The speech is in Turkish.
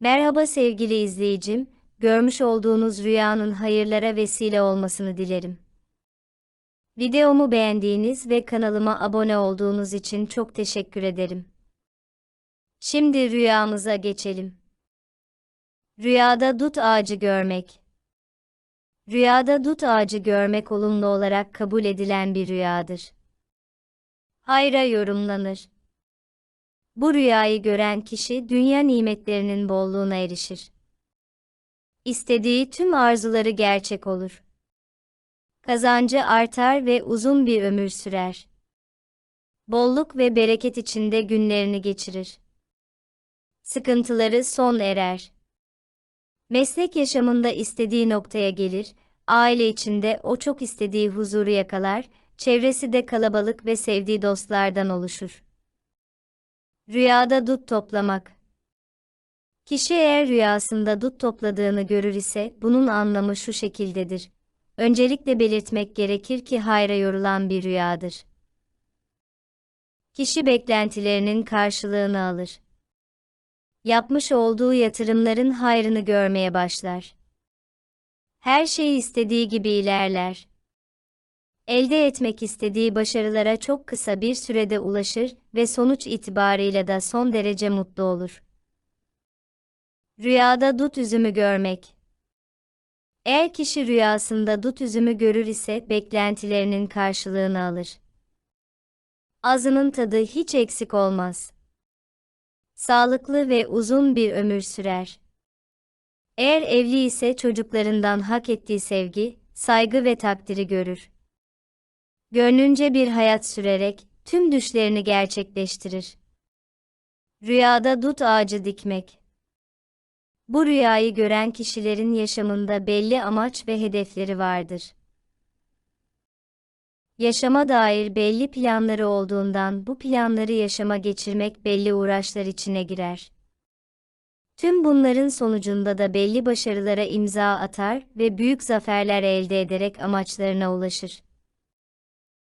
Merhaba sevgili izleyicim, görmüş olduğunuz rüyanın hayırlara vesile olmasını dilerim. Videomu beğendiğiniz ve kanalıma abone olduğunuz için çok teşekkür ederim. Şimdi rüyamıza geçelim. Rüyada dut ağacı görmek. Rüyada dut ağacı görmek olumlu olarak kabul edilen bir rüyadır. Hayra yorumlanır. Bu rüyayı gören kişi dünya nimetlerinin bolluğuna erişir. İstediği tüm arzuları gerçek olur. Kazancı artar ve uzun bir ömür sürer. Bolluk ve bereket içinde günlerini geçirir. Sıkıntıları son erer. Meslek yaşamında istediği noktaya gelir, aile içinde o çok istediği huzuru yakalar, çevresi de kalabalık ve sevdiği dostlardan oluşur. Rüyada dut toplamak. Kişi eğer rüyasında dut topladığını görür ise bunun anlamı şu şekildedir. Öncelikle belirtmek gerekir ki hayra yorulan bir rüyadır. Kişi beklentilerinin karşılığını alır. Yapmış olduğu yatırımların hayrını görmeye başlar. Her şey istediği gibi ilerler elde etmek istediği başarılara çok kısa bir sürede ulaşır ve sonuç itibarıyla da son derece mutlu olur. Rüyada dut üzümü görmek. Eğer kişi rüyasında dut üzümü görür ise beklentilerinin karşılığını alır. Azının tadı hiç eksik olmaz. Sağlıklı ve uzun bir ömür sürer. Eğer evli ise çocuklarından hak ettiği sevgi, saygı ve takdiri görür. Gönlünce bir hayat sürerek tüm düşlerini gerçekleştirir. Rüyada dut ağacı dikmek. Bu rüyayı gören kişilerin yaşamında belli amaç ve hedefleri vardır. Yaşama dair belli planları olduğundan bu planları yaşama geçirmek belli uğraşlar içine girer. Tüm bunların sonucunda da belli başarılara imza atar ve büyük zaferler elde ederek amaçlarına ulaşır.